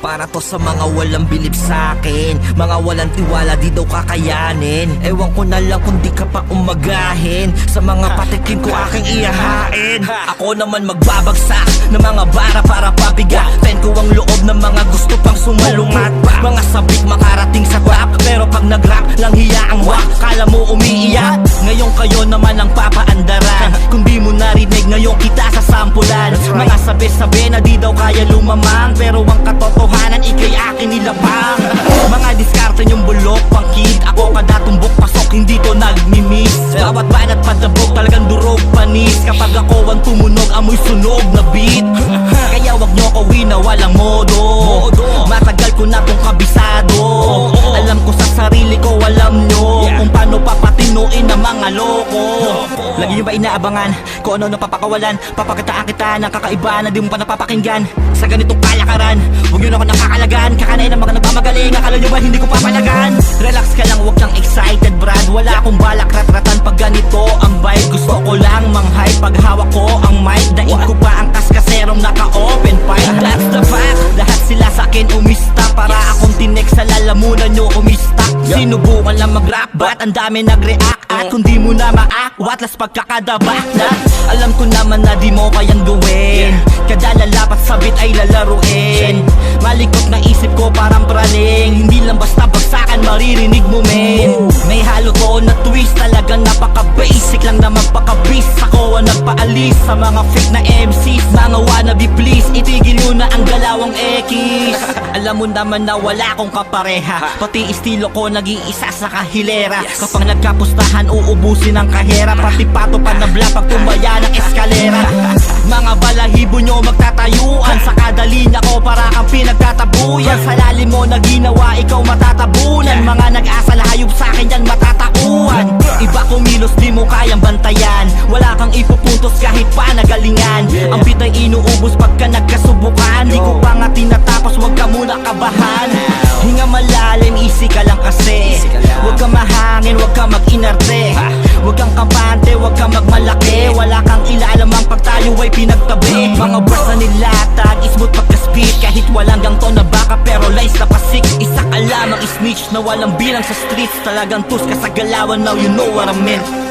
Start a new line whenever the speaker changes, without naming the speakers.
Para to sa mga walang bilib sa akin Mga walang tiwala di daw kakayanin. Ewan ko na lang kung di ka pa umagahin. Sa mga patikim ko aking iyahain Ako naman magbabagsak ng mga bara para pabiga Ten ko ang loob ng mga gusto pang sumalungat Mga sabik makarating sa top Pero pag nag-rap lang hiya ang wak. Kala mo umiiyak. Ngayon kayo naman ang papa ngayon kita sa sampulan. Mga sabi-sabi na di daw kaya lumamang. Pero ang katotohanan ikay akin nilabang Mga diskarte yung bulok pangkid Ako kada tumbok pasok hindi to nagmimiss Bawat banat padabog talagang durog panis. Kapag ako ang tumunog amoy sunog na beat. Kaya wag nyo ko wina walang modo. Matagal ko na tong kabisado Lagi nyo ba inaabangan Kung ano napapakawalan? Papakitaan kita ng kakaiba na di mo pa napapakinggan. Sa ganitong kalakaran Huwag yun ako nakakalagan Kakanain ng mga nagmamagaling Akala nyo ba hindi ko papalagan Relax ka lang huwag kang excited brad. Wala akong balak ratratan pag ganito ang vibe. Gusto ko lang manghay pag hawak ko ang mic. Daig ko pa ang kaskaserong naka-open fight. That's the fact. Lahat sila sa akin umista Para akong tinek sa lalamunan nyo umista. Sinubukan lang mag-rap Ba't ang dami nag-react At kung di mo na ma-act Las pagkakadabak na. Alam ko naman na di mo kayang gawin. Kada lalapat sabit ay lalaruin. Malikot na isip ko parang praning. Hindi lang basta bagsakan maririnig mo men May halo to na twist Talagang napaka-basic lang na magpaka-bis Ako ang nagpaalis sa mga fake na MCs Mga wannabe please Itigil nyo na ang galawang X. Alam mo naman na wala akong kapareha. Pati estilo ko nag-iisa sa kahilera. Kapag nagkapustahan uubusin ang kahera. Pati pato pa na bla pag tumaya ng eskalera. Mga balahibo nyo magtatayuan para kang pinagtatabuyan. Sa lalim mo na ginawa ikaw matatabunan. Mga nag-asal hayop sa akin yan matatauhan. Iba kumilos di mo kayang bantayan. Wala kang ipupuntos kahit pa nagalingan Ang bitay inuubos pagka nagkasubukan. Di ko pa nga tinatapos wag ka muna kabahan walang gangto na baka pero lies na pasik. Isa ka lamang snitch na walang bilang sa streets. Talagang tus ka sa galawan now you know what I meant